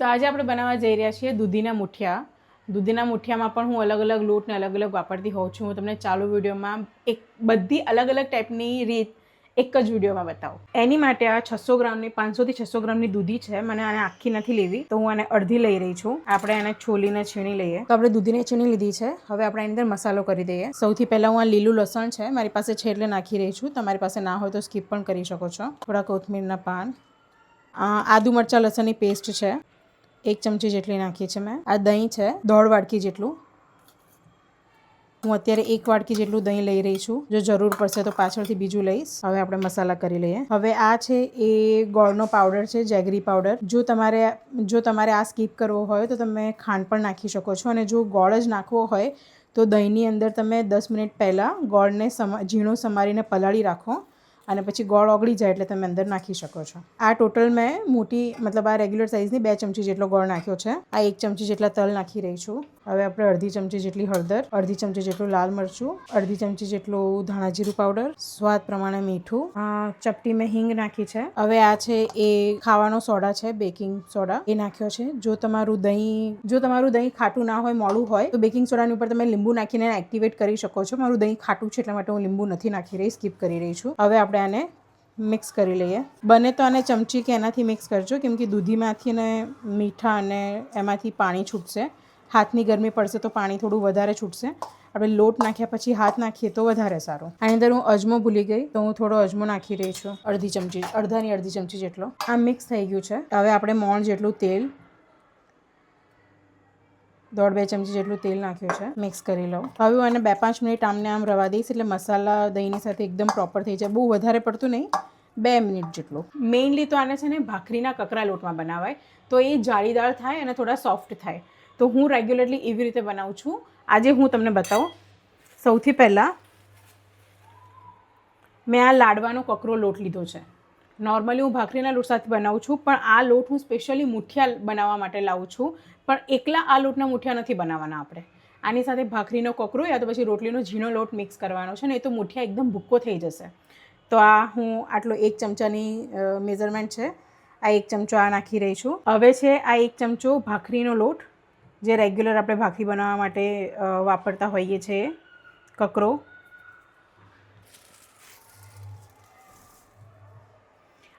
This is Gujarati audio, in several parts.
તો આજે આપણે બનાવવા જઈ રહ્યા છીએ દૂધીના મુઠિયા. દૂધીના મુઠિયામાં પણ હું અલગ અલગ લોટને અલગ અલગ વાપરતી હોઉં છું. હું તમને ચાલુ વિડીયોમાં એક બધી અલગ અલગ ટાઈપની રીત એક જ વિડીયોમાં બતાવું. એની માટે આ છસો ગ્રામની પાંચસોથી છસો ગ્રામની દૂધી છે. મને આને આખી નથી લેવી, તો હું આને અડધી લઈ રહી છું. આપણે એને છોલીને છીણી લઈએ. તો આપણે દૂધીને છીણી લીધી છે. હવે આપણે એની અંદર મસાલો કરી દઈએ. સૌથી પહેલાં હું આ લીલું લસણ છે, મારી પાસે છે એટલે નાખી રહી છું. તમારી પાસે ના હોય તો સ્કીપ પણ કરી શકો છો. થોડા કોથમીરના પાન. આદુ મરચાં લસણની પેસ્ટ છે. એક ચમચી જેટલી નાખી છે મેં. આ દહીં છે, દોઢ વાડકી જેટલું. હું અત્યારે એક વાડકી જેટલું દહીં લઈ રહી છું. જો જરૂર પડશે તો પાછળથી બીજું લઈશ. હવે આપણે મસાલા કરી લઈએ. હવે આ છે એ ગોળનો પાવડર છે જેગરી પાવડર જો તમારે જો તમારે આ સ્કીપ કરવો હોય તો તમે ખાંડ પણ નાખી શકો છો અને જો ગોળ જ નાખવો હોય તો દહીંની અંદર તમે દસ મિનિટ પહેલાં ગોળને સમા, ઝીણો સમારીને પલાળી રાખો. અને પછી ગોળ ઓગળી જાય એટલે તમે અંદર નાખી શકો છો. આ ટોટલ મેં મોટી, મતલબ આ રેગ્યુલર સાઇઝની બે ચમચી જેટલો ગોળ નાખ્યો છે. આ એક ચમચી જેટલા તલ નાખી રહી છું. હવે આપણે અડધી ચમચી જેટલી હળદર, અડધી ચમચી જેટલું લાલ મરચું, અડધી ચમચી જેટલું ધાણા જીરું પાવડર સ્વાદ પ્રમાણે મીઠું ચપટી મેં હિંગ નાખી છે. હવે આ છે એ ખાવાનો સોડા છે, બેકિંગ સોડા. એ નાખ્યો છે. જો તમારું દહીં, જો તમારું દહીં ખાટું ના હોય, મોડું હોય, તો બેકિંગ સોડાની ઉપર તમે લીંબુ નાખીને એક્ટિવેટ કરી શકો છો. મારું દહીં ખાટું છે એટલા માટે હું લીંબુ નથી નાખી રહી સ્કીપ કરી રહી છું. હવે આપણે આને મિક્સ કરી લઈએ. બને તો આને ચમચી કે એનાથી મિક્સ કરજો, કેમ કે દૂધીમાંથી ને મીઠા અને એમાંથી પાણી છૂટશે. હાથની ગરમી પડશે તો પાણી થોડું વધારે છૂટશે. આપણે લોટ નાખ્યા પછી હાથ નાખીએ તો વધારે સારું. આની અંદર હું અજમો ભૂલી ગઈ, તો હું થોડો અજમો નાખી રહી છું. અડધી ચમચી, અડધાની અડધી ચમચી જેટલો. આ મિક્સ થઈ ગયું છે. હવે આપણે મોણ જેટલું તેલ, દોઢ બે ચમચી જેટલું તેલ નાખ્યું છે. મિક્સ કરી લઉં. હવે હું એને બે પાંચ મિનિટ આમને આમ રવા દઈશ, એટલે મસાલા, દહીંની સાથે એકદમ પ્રોપર થઈ જાય. બહુ વધારે પડતું નહીં, બે મિનિટ જેટલું. મેઇનલી તો આને છે ને ભાખરીના કકરા લોટમાં બનાવાય. તો એ જાળીદાર થાય અને થોડા સોફ્ટ થાય. તો હું રેગ્યુલરલી એવી રીતે બનાવું છું. આજે હું તમને બતાવું. સૌથી પહેલાં મેં આ લાડવાનો કકરો લોટ લીધો છે. નોર્મલી હું ભાખરીના લોટ સાથે બનાવું છું, પણ આ લોટ હું સ્પેશિયલી મુઠિયા બનાવવા માટે લાવું છું. પણ એકલા આ લોટના મુઠિયા નથી બનાવવાના આપણે. આની સાથે ભાખરીનો કોકરો યા તો પછી રોટલીનો ઝીણો લોટ મિક્સ કરવાનો છે ને એ તો મુઠિયા એકદમ ભૂક્કો થઈ જશે. તો આ હું આટલો એક ચમચાની મેઝરમેન્ટ છે. આ એક ચમચો આ નાખી રહી છું. હવે છે આ એક ચમચો ભાખરીનો લોટ. જે રેગ્યુલર આપણે ભાખરી બનાવવા માટે વાપરતા હોઈએ છીએ, કકરો.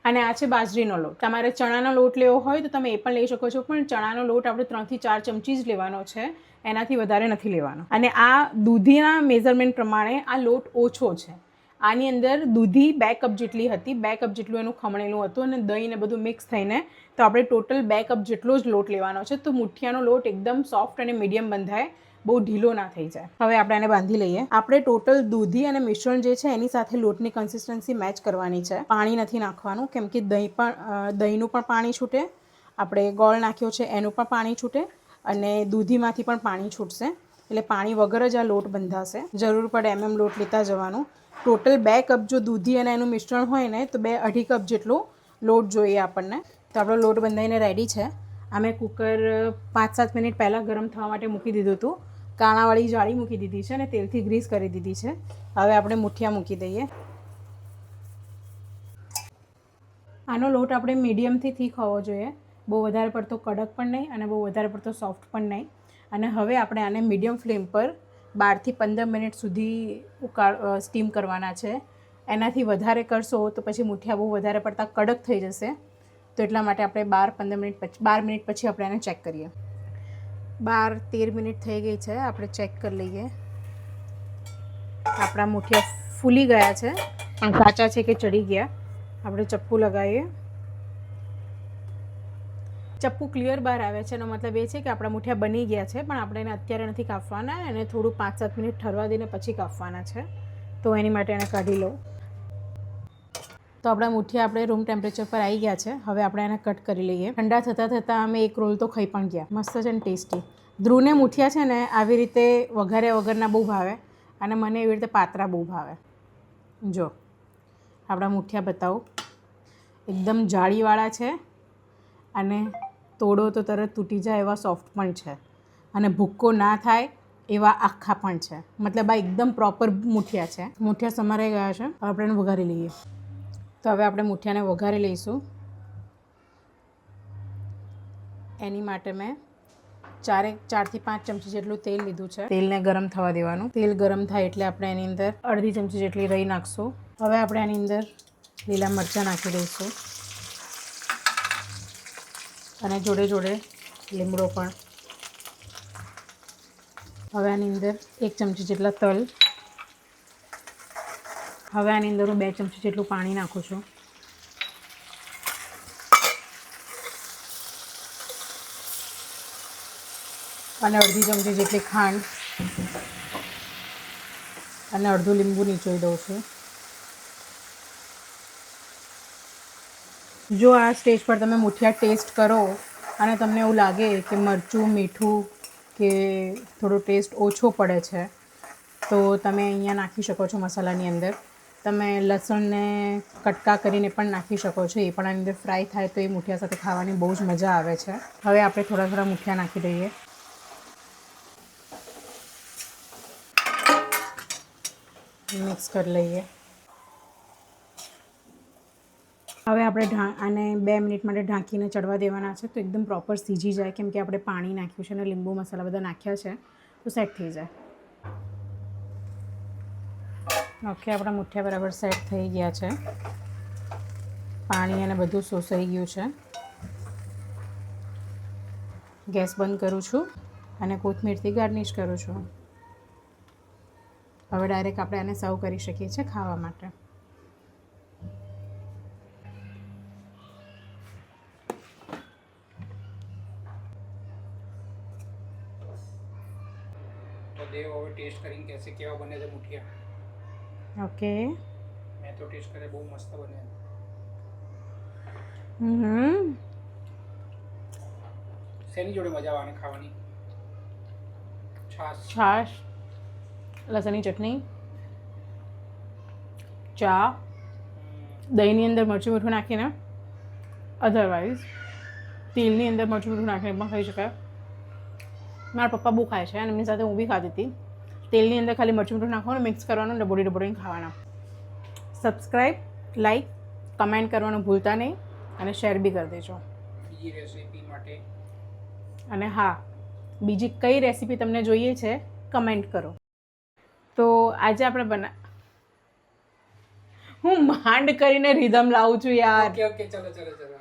અને આ છે બાજરીનો લોટ. તમારે ચણાનો લોટ લેવો હોય તો તમે એ પણ લઈ શકો છો, પણ ચણાનો લોટ આપણે ત્રણથી ચાર ચમચી જ લેવાનો છે, એનાથી વધારે નથી લેવાનો. અને આ દૂધીના મેઝરમેન્ટ પ્રમાણે આ લોટ ઓછો છે. આની અંદર દૂધી બે કપ જેટલી હતી, બે કપ જેટલું એનું ખમણેલું હતું અને દહીં ને બધું મિક્સ થઈને તો આપણે ટોટલ બે કપ જેટલો જ લોટ લેવાનો છે. તો મુઠિયાનો લોટ એકદમ સોફ્ટ અને મીડિયમ બંધાય, બહુ ઢીલો ના થઈ જાય. હવે આપણે આને બાંધી લઈએ. આપણે ટોટલ દૂધી અને મિશ્રણ જે છે એની સાથે લોટની કન્સિસ્ટન્સી મેચ કરવાની છે. પાણી નથી નાખવાનું, કેમ કે દહીં પણ દહીંનું પણ પાણી છૂટે. આપણે ગોળ નાખ્યો છે એનું પણ પાણી છૂટે અને દૂધીમાંથી પણ પાણી છૂટશે. એટલે પાણી વગર જ આ લોટ બંધાશે. જરૂર પડે એમ એમ લોટ લેતા જવાનું. ટોટલ બે કપ જો દૂધી અને એનું મિશ્રણ હોય ને, તો બે અઢી કપ જેટલો લોટ જોઈએ આપણને. તો આપણો લોટ બંધાઈને રેડી છે. આ મેં કુકર પાંચ સાત મિનિટ પહેલાં ગરમ થવા માટે મૂકી દીધું હતું. કાણાવાળી જાળી મૂકી દીધી છે અને તેલથી ગ્રીસ કરી દીધી છે. હવે આપણે મુઠિયા મૂકી દઈએ. આનો લોટ આપણે મીડિયમથી થીક હોવો જોઈએ. બહુ વધારે પડતો કડક પણ નહીં અને બહુ વધારે પડતો સોફ્ટ પણ નહીં. અને હવે આપણે આને મીડિયમ ફ્લેમ પર બારથી પંદર મિનિટ સુધી ઉકાળ સ્ટીમ કરવાના છે. એનાથી વધારે કરશો તો પછી મુઠિયા બહુ વધારે પડતા કડક થઈ જશે. તો એટલા માટે આપણે બાર પંદર મિનિટ પછી બાર મિનિટ પછી આપણે એને ચેક કરીએ. બાર તેર મિનિટ થઈ ગઈ છે. આપણે ચેક કરી લઈએ. આપણા મુઠિયા ફૂલી ગયા છે. પણ કાચા છે કે ચડી ગયા? આપણે ચપ્પુ લગાવીએ. ચપ્પુ ક્લિયર બહાર આવે છે એનો મતલબ એ છે કે આપણા મુઠિયા બની ગયા છે, પણ આપણે એને અત્યારે નથી કાપવાના, એને થોડું પાંચ સાત મિનિટ ઠરવા દઈને પછી કાપવાના છે. તો એની માટે એને કાઢી લઉં. તો આપણા મૂઠિયા આપણે રૂમ ટેમ્પરેચર પર આવી ગયા છે. હવે આપણે એને કટ કરી લઈએ. ઠંડા થતાં થતાં અમે એક રોલ તો ખાઈ પણ ગયા. મસ્ત છે ને ટેસ્ટી ધ્રુવને મુઠિયા છે ને આવી રીતે વઘાર્યા વગરના બહુ ભાવે અને મને એવી રીતે પાતરા બહુ ભાવે. જો, આપણા મુઠિયા બતાવો. એકદમ જાળીવાળા છે અને તોડો તો તરત તૂટી જાય એવા સોફ્ટ પણ છે. અને ભૂક્કો ના થાય એવા આખા પણ છે. મતલબ આ એકદમ પ્રોપર મુઠિયા છે. મુઠિયા સમારાઈ ગયા છે. હવે આપણે એને વઘારી લઈએ. તો હવે આપણે મુઠિયાને વઘારી લઈશું. એની માટે મેં ચારેક ચારથી પાંચ ચમચી જેટલું તેલ લીધું છે. તેલને ગરમ થવા દેવાનું. તેલ ગરમ થાય એટલે આપણે એની અંદર અડધી ચમચી જેટલી રહી નાખશું. હવે આપણે એની અંદર લીલા મરચાં નાખી દઈશું. અને જોડે જોડે લીમડો પણ. હવે આની અંદર એક ચમચી જેટલા તલ. હવે આની અંદર હું બે ચમચી જેટલું પાણી નાખું છું. અને અડધી ચમચી જેટલી ખાંડ. અને અડધું લીંબુ નીચોઈ દઉં છું. જો આ સ્ટેજ પર તમે મુઠિયા ટેસ્ટ કરો અને તમને એવું લાગે કે મરચું, મીઠું કે થોડો ટેસ્ટ ઓછો પડે છે, તો તમે અહીંયા નાખી શકો છો મસાલાની અંદર. તમે લસણને કટકા કરીને પણ નાખી શકો છો. એ પણ આની અંદર ફ્રાય થાય તો એ મુઠિયા સાથે ખાવાની બહુ જ મજા આવે છે. હવે આપણે થોડા થોડા મુઠિયા નાખી દઈએ. મિક્સ કરી લઈએ. હવે આપણે આને બે મિનિટ માટે ઢાંકીને ચડવા દેવાના છે, તો એકદમ પ્રોપર સીજી જાય, કેમ કે આપણે પાણી નાખ્યું છે અને લીંબુ મસાલા બધા નાખ્યા છે, તો સેટ થઈ જાય. ઓકે આપણા મુઠ્ઠિયા બરાબર સેટ થઈ ગયા છે. પાણી અને બધું શોષાઈ ગયું છે. ગેસ બંધ કરું છું અને કોથમીરથી ગાર્નિશ કરું છું. હવે ડાયરેક્ટ આપણે આને સર્વ કરી શકીએ છીએ ખાવા માટે. તો દેવ હવે ટેસ્ટ કરીને કહેશે કેવા બને છે મુઠિયા. ઓકે. મેં તો ટેસ્ટ કરે બહુ મસ્ત બને હમ. શેની જોડે મજા આવે ખાવાની? છાશ. છાશ. લસણની ચટણી. ચા. દહીંની અંદર મરચું મીઠું નાખીને. અધરવાઇઝ તેલની અંદર મરચું મીઠું નાખીને પણ ખાઈ શકાય. મારા પપ્પા બહુ ખાય છે અને એમની સાથે હું બી ખાતી હતી. તેલની અંદર ખાલી મરચું મીઠું નાખવાનું મિક્સ કરવાનું ડબોડી ડબોડીને ખાવાના. સબસ્ક્રાઈબ લાઈક કમેન્ટ કરવાનું ભૂલતા નહીં અને શેર બી કરી દેજો. બીજી રેસીપી માટે. અને હા બીજી કઈ રેસીપી તમને જોઈએ છે કમેન્ટ કરો. તો આજે આપણે બના હું માંડ કરીને રીધમ લાવું છું યાર. ઓકે ઓકે ચલો ચલો ચલો.